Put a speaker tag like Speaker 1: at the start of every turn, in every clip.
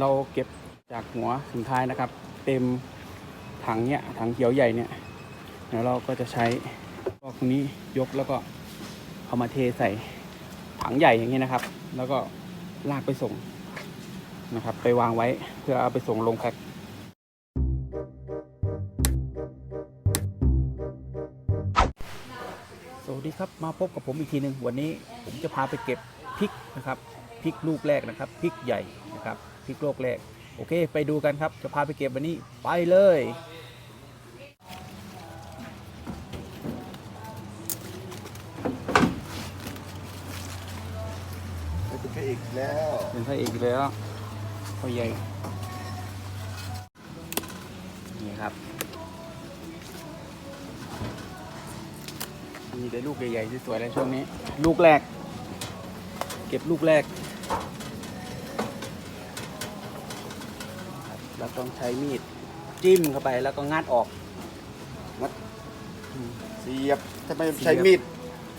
Speaker 1: เราเก็บจากหัวถึงท้ายนะครับ เต็มถังเนี้ยถังเขียวใหญ่เนี่ยเดี๋ยวเราก็จะใช้พวกนี้ยกแล้วก็เอามาเทใส่ถังใหญ่อย่างนี้นะครับ แล้วก็ลากไปส่งนะครับ ไปวางไว้เพื่อเอาไปส่งลงแพ็คสวัสดีครับมาพบกับผมอีกทีหนึ่งวันนี้ผมจะพาไปเก็บพริกนะครับพริกลูกแรกนะครับพริกใหญ่นะครับ พริกโลกแรก โอเค ไปดูกันครับ จะพาไปเก็บวันนี้ ไปเลย
Speaker 2: เป็นพระเอกแล้ว
Speaker 1: เป็นพระเอกแล้วพ่อใหญ่ นี่ครับ มีแต่ลูกใหญ่ๆสวยๆเลยช่วงนี้ ลูกแรก เก็บลูกแรก ครับแล้วต้องใช้มีดจิ้มเข้าไปแล้วก็งัดออก
Speaker 2: เสียบถ้าไม่
Speaker 1: เสียบ
Speaker 2: ใช้มีด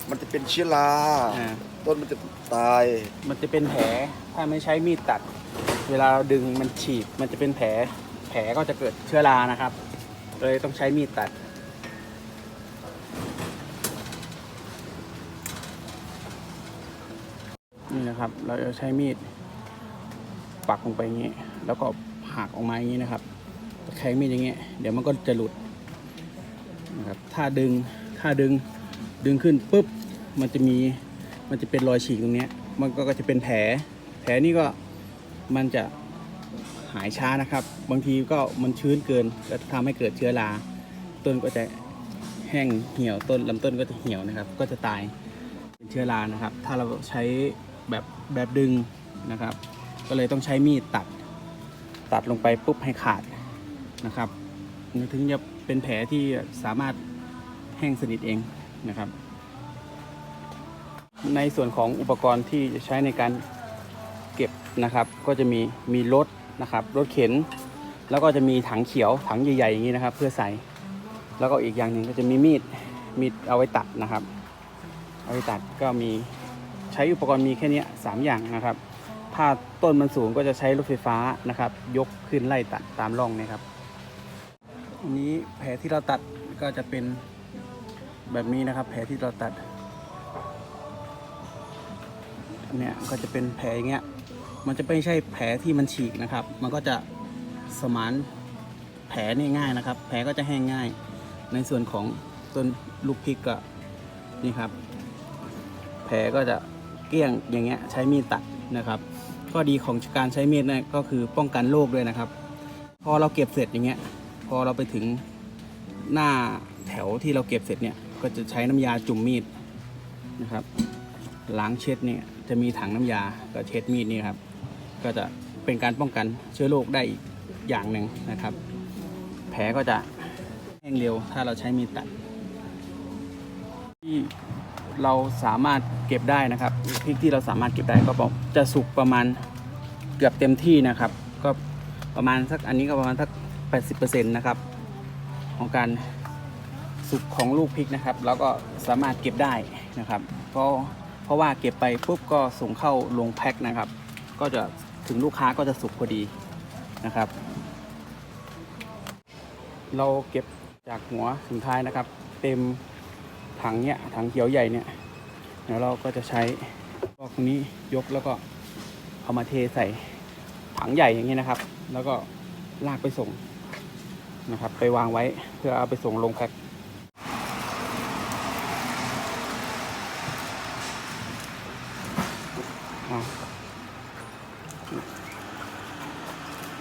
Speaker 2: มันจะเป็นเชื้อรา
Speaker 1: อ่า
Speaker 2: ต้นมันจะตาย
Speaker 1: มันจะเป็นแผลถ้าไม่ใช้มีดตัด เวลาเราดึงมันฉีกมันจะเป็นแผล แผลก็จะเกิดเชื้อรานะครับ เลยต้องใช้มีดตัด นี่นะครับ เราจะใช้มีด ปักลงไปอย่างนี้ แล้วก็ หักออกมาอย่างนี้นะครับใช้มีดอย่างนี้ยเดี๋ยวมันก็จะหลุดนะครับถ้าดึงถ้าดึงดึงขึ้นปุ๊บมันจะมีมันจะเป็นรอยฉีกตรงเนี้ยมันก็จะเป็นแผล แผลนี่ก็มันจะหายช้านะครับ บางทีก็มันชื้นเกินก็ทำให้เกิดเชื้อรา ต้นก็จะแห้งเหี่ยวต้นลำต้นก็จะเหี่ยวนะครับ ก็จะตายเป็นเชื้อรานะครับ ถ้าเราใช้แบบแบบดึงนะครับ ก็เลยต้องใช้มีดตัด ตัดลงไปปุ๊บให้ขาดนะครับถึงจะเป็นแผลที่สามารถแห้งสนิทเองนะครับ ในส่วนของอุปกรณ์ที่จะใช้ในการเก็บนะครับ ก็จะมีมีรถนะครับรถเข็น แล้วก็จะมีถังเขียวถังใหญ่ๆอย่างนี้นะครับ เพื่อใส่แล้วก็อีกอย่างหนึ่งก็จะมีมีดมีดเอาไว้ตัดนะครับ เอาไว้ตัดก็มีใช้อุปกรณ์มีแค่นี้ยสามอย่างนะครับ ถ้าต้นมันสูงก็จะใช้รถไฟฟ้านะครับ ยกขึ้นไล่ตัดตามร่องนะครับอันนี้แผลที่เราตัดก็จะเป็นแบบนี้นะครับ แผลที่เราตัดเนี่ยก็จะเป็นแผลอย่างเงี้ยมันจะไม่ใช่แผลที่มันฉีกนะครับ มันก็จะสมานแผลนี่ง่ายนะครับ แผลก็จะแห้งง่าย ในส่วนของต้นลูกพริกก็นี่ครับ แผลก็จะ เกลี้ยงอย่างเงี้ยใช้มีดตัดนะครับข้อดีของการใช้มีดนี่ยก็คือป้องกันโรคด้วยนะครับ พอเราเก็บเสร็จอย่างเงี้ยพอเราไปถึงหน้าแถวที่เราเก็บเสร็จเนี่ยก็จะใช้น้ำยาจุ่มมีดนะครับล้างเช็ดเนี่ยจะมีถังน้ำยาก็เช็ดมีดนี่ครับ ก็จะเป็นการป้องกันเชื้อโรคได้อีกอย่างหนึ่งนะครับ แผลก็จะแห้งเร็วถ้าเราใช้มีดตัดที่ เราสามารถเก็บได้นะครับพริกที่เราสามารถเก็บได้ก็บอกจะสุกประมาณเกือบเต็มที่นะครับ ก็ประมาณสักอันนี้ก็ประมาณสัก 80%นะครับของการสุกของลูกพริกนะครับแล้วก็สามารถเก็บได้นะครับ เพราะเพราะว่าเก็บไปปุ๊บก็ส่งเข้าลงแพ็คนะครับ ก็จะถึงลูกค้าก็จะสุกพอดีนะครับ เราเก็บจากหัวถึงท้ายนะครับ เต็ม ถังเนี้ยถังเขียวใหญ่เนี่ยเดี๋ยวเราก็จะใช้พวกนี้ยกแล้วก็เอามาเทใส่ถังใหญ่อย่างนี้นะครับ แล้วก็ลากไปส่งนะครับ ไปวางไว้เพื่อเอาไปส่งลงแพ็ค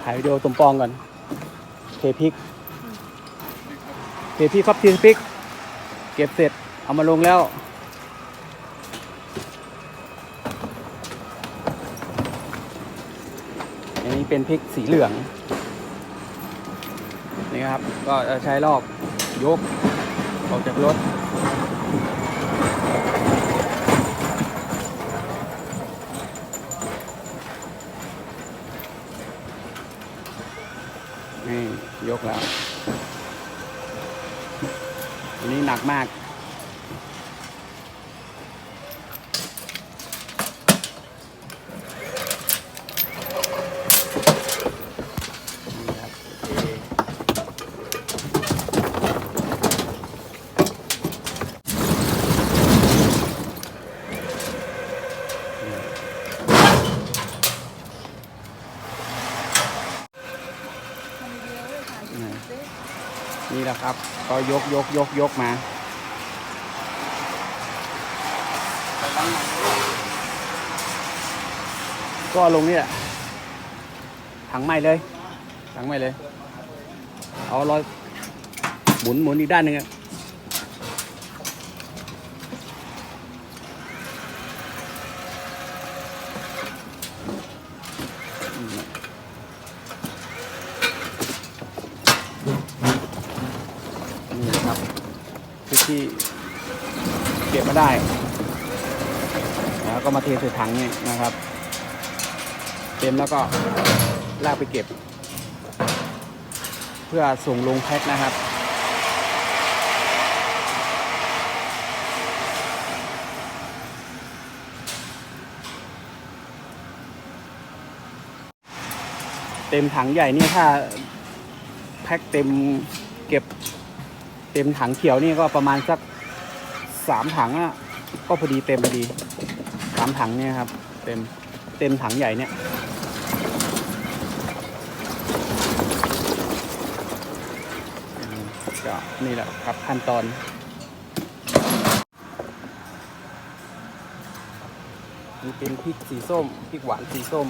Speaker 1: ถ่ายวิดีโอตุ่มปองก่อนเทพริกเทพริกครับเทพริก เก็บเสร็จเอามาลงแล้วอันนี้เป็นพริกสีเหลืองนี่ครับก็ใช้ลอกยกออกจากรถนี่ยกแล้ว อันนี้หนักมาก น นี่แหละครับ ก็ยกยกยกยกมาก็ลงนี่แหละถังใหม่เลยถังใหม่เลย เอาลอยหมุนหมุนอีกด้านหนึ่งอะ นะครับคือที่เก็บมาได้ แล้วก็มาเทใส่ถังเนี่ยนะครับ เต็มแล้วก็ลากไปเก็บ เพื่อส่งลงแพ็คนะครับเต็มถังใหญ่เนี่ยถ้าแพ็คเต็มเก็บ เต็มถังเขียวนี่ก็ประมาณสักสามถังอะก็พอดีเต็มพอดีสามถังเนี่ยครับ เต็มเต็มถังใหญ่เนี่ยก็นี่แหละครับขั้นตอนนี่เป็นพริกสีส้มพริกหวานสีส้ม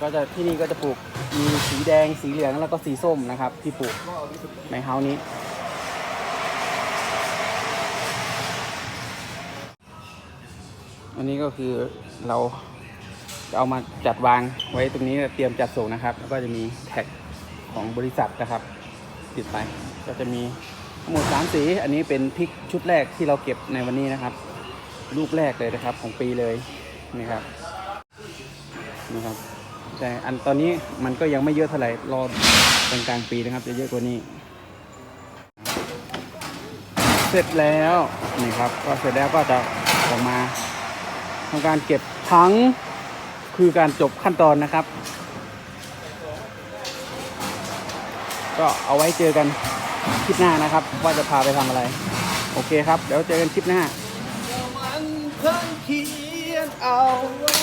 Speaker 1: ก็จะที่นี่ก็จะปลูกมีสีแดงสีเหลืองแล้วก็สีส้มนะครับ ที่ปลูกในเฮานี้ อันนี้ก็คือเราจะเอามาจัดวางไว้ตรงนี้เตรียมจัดส่งนะครับ แล้วก็จะมีแท็กของบริษัทนะครับ ติดไปก็จะมีทั้งหมดสามสี อันนี้เป็นพริกชุดแรกที่เราเก็บในวันนี้นะครับลูกแรกเลยนะครับของปีเลยนี่ครับนะครับแต่อันตอนนี้มันก็ยังไม่เยอะเท่าไหร่รอกลางกลางๆปีนะครับ จะเยอะกว่านี้ เสร็จแล้วนี่ครับ ก็เสร็จแล้วก็จะออกมา ทำการเก็บทั้งคือการจบขั้นตอนนะครับ ก็เอาไว้เจอกันคลิปหน้านะครับ ว่าจะพาไปทำอะไร โอเคครับ เดี๋ยวเจอกันคลิปหน้า
Speaker 2: มันเพิ่งเขียนเอาไว้